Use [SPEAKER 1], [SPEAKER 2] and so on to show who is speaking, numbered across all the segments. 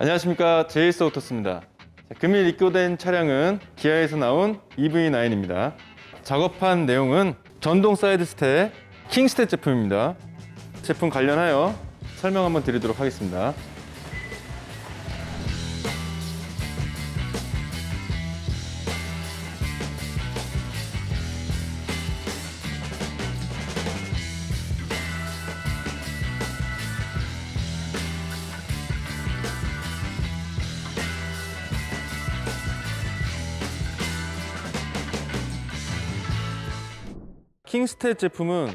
[SPEAKER 1] 안녕하십니까 제이스 오토스입니다. 자, 금일 입고된 차량은 기아에서 나온 EV9입니다. 작업한 내용은 전동 사이드 스텝 킹스텝 제품입니다. 제품 관련하여 설명 한번 드리도록 하겠습니다. 킹스탯 제품은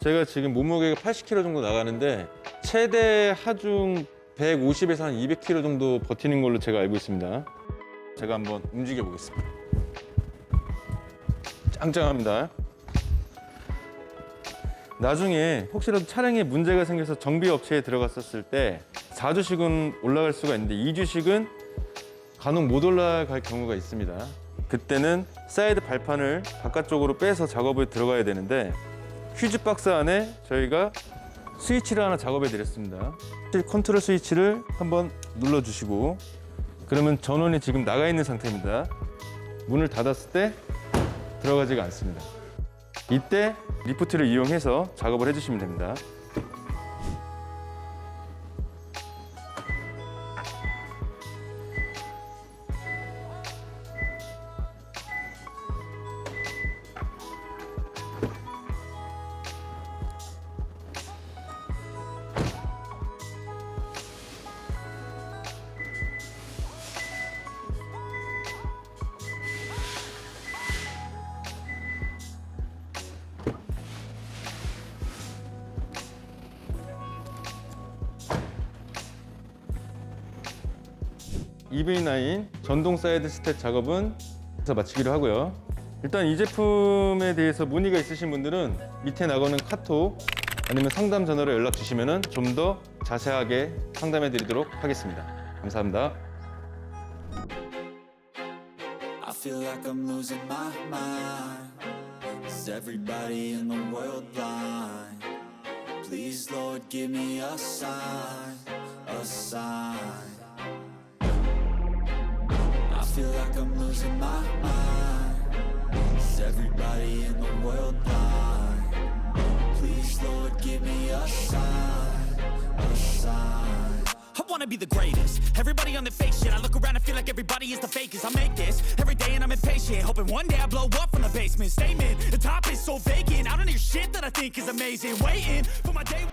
[SPEAKER 1] 제가 지금 몸무게가 80kg 정도 나가는데 최대 하중 150에서 한 200kg 정도 버티는 걸로 제가 알고 있습니다. 제가 한번 움직여 보겠습니다. 짱짱합니다. 나중에 혹시라도 차량에 문제가 생겨서 정비 업체에 들어갔었을 때 4주씩은 올라갈 수가 있는데 2주씩은 간혹 못 올라갈 경우가 있습니다. 그때는 사이드 발판을 바깥쪽으로 빼서 작업을 들어가야 되는데 휴즈 박스 안에 저희가 스위치를 하나 작업해 드렸습니다. 컨트롤 스위치를 한번 눌러 주시고 그러면 전원이 지금 나가 있는 상태입니다. 문을 닫았을 때 들어가지가 않습니다. 이때 리프트를 이용해서 작업을 해주시면 됩니다. EV9 전동 사이드 스텝 작업은 여기서 마치기로 하고요. 일단 이 제품에 대해서 문의가 있으신 분들은 밑에 나가는 카톡 아니면 상담 전화로 연락 주시면 좀 더 자세하게 상담해 드리도록 하겠습니다. 감사합니다.
[SPEAKER 2] I feel like I'm losing my mind. Is everybody in the world blind? Please, Lord, give me a sign, a sign. Losing my mind. Is everybody in the world blind? Please, Lord, give me a sign, a sign.
[SPEAKER 3] I wanna be the greatest. Everybody on the fake shit. I look around and feel like everybody is the fakest. I make this every day and I'm impatient. Hoping one day I blow up from the basement. Statement, the top is so vacant. I don't hear shit that I think is amazing. Waiting for my day.